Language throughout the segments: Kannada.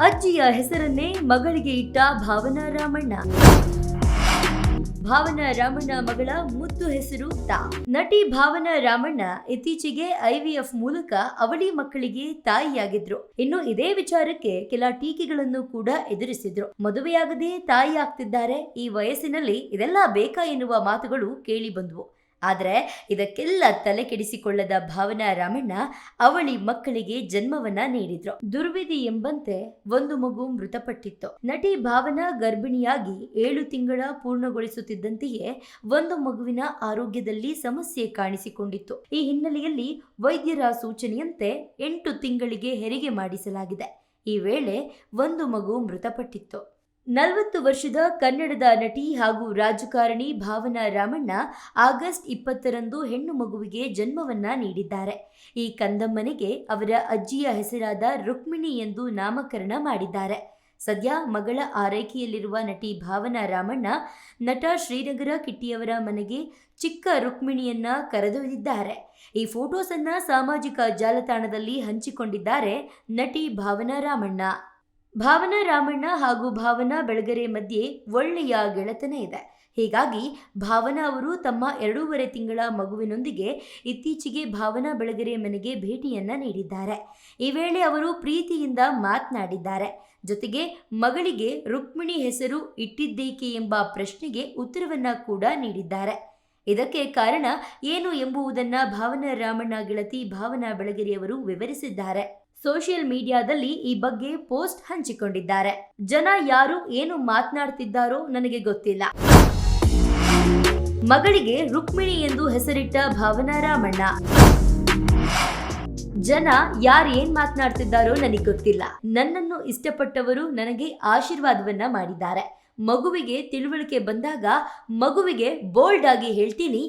ಅಜ್ಜಿಯ ಹೆಸರನ್ನೇ ಮಗಳಿಗೆ ಇಟ್ಟ ಭಾವನಾ ರಾಮಣ್ಣ. ಭಾವನಾ ರಾಮಣ್ಣ ಮಗಳ ಮುದ್ದು ಹೆಸರು ತಾ. ನಟಿ ಭಾವನಾ ರಾಮಣ್ಣ ಇತ್ತೀಚೆಗೆ ಐವಿಎಫ್ ಮೂಲಕ ಅವಳಿ ಮಕ್ಕಳಿಗೆ ತಾಯಿಯಾಗಿದ್ರು. ಇನ್ನು ಇದೇ ವಿಚಾರಕ್ಕೆ ಕೆಲ ಟೀಕೆಗಳನ್ನು ಕೂಡ ಎದುರಿಸಿದ್ರು. ಮದುವೆಯಾಗದೆ ತಾಯಿ ಆಗ್ತಿದ್ದಾರೆ. ಈ ವಯಸ್ಸಿನಲ್ಲಿ ಇದೆಲ್ಲ ಬೇಕಾ ಎನ್ನುವ ಮಾತುಗಳು ಕೇಳಿ ಬಂದವು. ಆದರೆ ಇದಕ್ಕೆಲ್ಲ ತಲೆ ಕೆಡಿಸಿಕೊಳ್ಳದ ಭಾವನಾ ರಾಮಣ್ಣ ಅವಳಿ ಮಕ್ಕಳಿಗೆ ಜನ್ಮವನ್ನ ನೀಡಿದ್ರು. ದುರ್ವಿಧಿ ಎಂಬಂತೆ ಒಂದು ಮಗು ಮೃತಪಟ್ಟಿತ್ತು. ನಟಿ ಭಾವನಾ ಗರ್ಭಿಣಿಯಾಗಿ ಏಳು ತಿಂಗಳ ಪೂರ್ಣಗೊಳಿಸುತ್ತಿದ್ದಂತೆಯೇ ಒಂದು ಮಗುವಿನ ಆರೋಗ್ಯದಲ್ಲಿ ಸಮಸ್ಯೆ ಕಾಣಿಸಿಕೊಂಡಿತ್ತು. ಈ ಹಿನ್ನೆಲೆಯಲ್ಲಿ ವೈದ್ಯರ ಸೂಚನೆಯಂತೆ ಎಂಟು ತಿಂಗಳಿಗೆ ಹೆರಿಗೆ ಮಾಡಿಸಲಾಗಿದೆ. ಈ ವೇಳೆ ಒಂದು ಮಗು ಮೃತಪಟ್ಟಿತ್ತು. ನಲವತ್ತು ವರ್ಷದ ಕನ್ನಡದ ನಟಿ ಹಾಗೂ ರಾಜಕಾರಣಿ ಭಾವನಾ ರಾಮಣ್ಣ ಆಗಸ್ಟ್ ಇಪ್ಪತ್ತರಂದು ಹೆಣ್ಣು ಮಗುವಿಗೆ ಜನ್ಮವನ್ನ ನೀಡಿದ್ದಾರೆ. ಈ ಕಂದಮ್ಮನಿಗೆ ಅವರ ಅಜ್ಜಿಯ ಹೆಸರಾದ ರುಕ್ಮಿಣಿ ಎಂದು ನಾಮಕರಣ ಮಾಡಿದ್ದಾರೆ. ಸದ್ಯ ಮಗಳ ಆರೈಕೆಯಲ್ಲಿರುವ ನಟಿ ಭಾವನಾ ರಾಮಣ್ಣ ನಟ ಶ್ರೀನಗರ ಕಿಟ್ಟಿಯವರ ಮನೆಗೆ ಚಿಕ್ಕ ರುಕ್ಮಿಣಿಯನ್ನ ಕರೆದೊಯ್ದಿದ್ದಾರೆ. ಈ ಫೋಟೋಸ್ ಅನ್ನ ಸಾಮಾಜಿಕ ಜಾಲತಾಣದಲ್ಲಿ ಹಂಚಿಕೊಂಡಿದ್ದಾರೆ ನಟಿ ಭಾವನಾ ರಾಮಣ್ಣ. ಭಾವನಾ ರಾಮಣ್ಣ ಹಾಗೂ ಭಾವನಾ ಬೆಳಗೆರೆ ಮಧ್ಯೆ ಒಳ್ಳೆಯ ಗೆಳೆತನ ಇದೆ. ಹೀಗಾಗಿ ಭಾವನಾ ಅವರು ತಮ್ಮ ಎರಡೂವರೆ ತಿಂಗಳ ಮಗುವಿನೊಂದಿಗೆ ಇತ್ತೀಚೆಗೆ ಭಾವನಾ ಬೆಳಗೆರೆ ಮನೆಗೆ ಭೇಟಿಯನ್ನ ನೀಡಿದ್ದಾರೆ. ಈ ವೇಳೆ ಅವರು ಪ್ರೀತಿಯಿಂದ ಮಾತನಾಡಿದ್ದಾರೆ. ಜೊತೆಗೆ ಮಗಳಿಗೆ ರುಕ್ಮಿಣಿ ಹೆಸರು ಇಟ್ಟಿದ್ದೇಕೆ ಎಂಬ ಪ್ರಶ್ನೆಗೆ ಉತ್ತರವನ್ನ ಕೂಡ ನೀಡಿದ್ದಾರೆ. ಇದಕ್ಕೆ ಕಾರಣ ಏನು ಎಂಬುವುದನ್ನು ಭಾವನಾ ರಾಮಣ್ಣ ಗೆಳತಿ ಭಾವನಾ ಬೆಳಗೆರೆಯವರು ವಿವರಿಸಿದ್ದಾರೆ. ಸೋಷಿಯಲ್ ಮೀಡಿಯಾದಲ್ಲಿ ಈ ಬಗ್ಗೆ ಪೋಸ್ಟ್ ಹಂಚಿಕೊಂಡಿದ್ದಾರೆ. ಜನ ಯಾರು, ಏನು ಮಾತನಾಡ್ತಿದ್ದಾರೋ ನನಗೆ ಗೊತ್ತಿಲ್ಲ. ಮಗಳಿಗೆ ರುಕ್ಮಿಣಿ ಎಂದು ಹೆಸರಿಟ್ಟ ಭಾವನಾ ರಾಮಣ್ಣ. ಜನ ಯಾರು ಏನ್ ಮಾತನಾಡ್ತಿದ್ದಾರೋ ನನಗೆ ಗೊತ್ತಿಲ್ಲ. ನನ್ನನ್ನು ಇಷ್ಟಪಟ್ಟವರು ನನಗೆ ಆಶೀರ್ವಾದವನ್ನ ಮಾಡಿದ್ದಾರೆ. ಮಗುವಿಗೆ ತಿಳುವಳಿಕೆ ಬಂದಾಗ ಮಗುವಿಗೆ ಬೋಲ್ಡ್ ಆಗಿ ಹೇಳ್ತೀನಿ,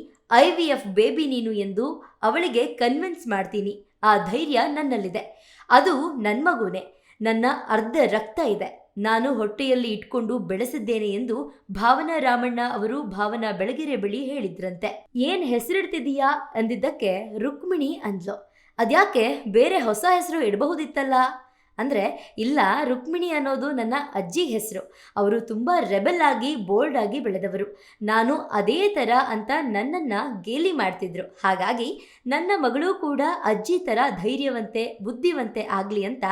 ಐ ವಿ ಎಫ್ ಬೇಬಿ ನೀನು ಎಂದು ಅವಳಿಗೆ ಕನ್ವಿನ್ಸ್ ಮಾಡ್ತೀನಿ. ಆ ಧೈರ್ಯ ನನ್ನಲ್ಲಿದೆ. ಅದು ನನ್ನ ಮಗುನೇ. ನನ್ನ ಅರ್ಧ ರಕ್ತ ಇದೆ. ನಾನು ಹೊಟ್ಟೆಯಲ್ಲಿ ಇಟ್ಕೊಂಡು ಬೆಳೆಸಿದ್ದೇನೆ ಎಂದು ಭಾವನಾ ರಾಮಣ್ಣ ಅವರು ಭಾವನಾ ಬೆಳಗೆರೆ ಬಳಿ ಹೇಳಿದ್ರಂತೆ. ಏನ್ ಹೆಸರಿಡ್ತಿದೀಯಾ? ಅಂದಿದ್ದಕ್ಕೆ ರುಕ್ಮಿಣಿ ಅಂದ್ಲು. ಅದ್ಯಾಕೆ ಬೇರೆ ಹೊಸ ಹೆಸರು ಇಡಬಹುದಿತ್ತಲ್ಲ? ಅಂದ್ರೆ, ಇಲ್ಲ, ರುಕ್ಮಿಣಿ ಅನ್ನೋದು ನನ್ನ ಅಜ್ಜಿ ಹೆಸರು. ಅವರು ತುಂಬ ರೆಬೆಲ್ ಆಗಿ, ಬೋಲ್ಡ್ ಆಗಿ ಬೆಳೆದವರು. ನಾನು ಅದೇ ಥರ ಅಂತ ನನ್ನನ್ನು ಗೇಲಿ ಮಾಡ್ತಿದ್ರು. ಹಾಗಾಗಿ, ನನ್ನ ಮಗಳು ಕೂಡ ಅಜ್ಜಿ ಥರ ಧೈರ್ಯವಂತೆ, ಬುದ್ಧಿವಂತೆ ಆಗಲಿ ಅಂತ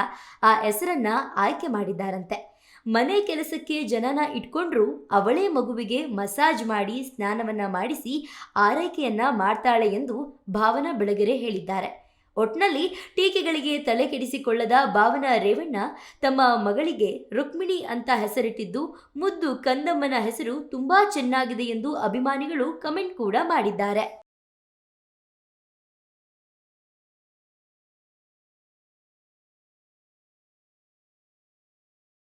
ಆ ಹೆಸರನ್ನು ಆಯ್ಕೆ ಮಾಡಿದ್ದಾರಂತೆ. ಮನೆ ಕೆಲಸಕ್ಕೆ ಜನನ ಇಟ್ಕೊಂಡ್ರು ಅವಳೇ ಮಗುವಿಗೆ ಮಸಾಜ್ ಮಾಡಿ, ಸ್ನಾನವನ್ನ ಮಾಡಿಸಿ, ಆರೈಕೆಯನ್ನ ಮಾಡ್ತಾಳೆ ಎಂದು ಭಾವನಾ ಬೆಳಗೆರೆ ಹೇಳಿದ್ದಾರೆ. ಒಟ್ನಲ್ಲಿ ಟೀಕೆಗಳಿಗೆ ತಲೆ ಕೆಡಿಸಿಕೊಳ್ಳದ ಭಾವನಾ ರೇವಣ್ಣ ತಮ್ಮ ಮಗಳಿಗೆ ರುಕ್ಮಿಣಿ ಅಂತ ಹೆಸರಿಟ್ಟಿದ್ದು, ಮುದ್ದು ಕಂದಮ್ಮನ ಹೆಸರು ತುಂಬಾ ಚೆನ್ನಾಗಿದೆ ಎಂದು ಅಭಿಮಾನಿಗಳು ಕಮೆಂಟ್ ಕೂಡ ಮಾಡಿದ್ದಾರೆ.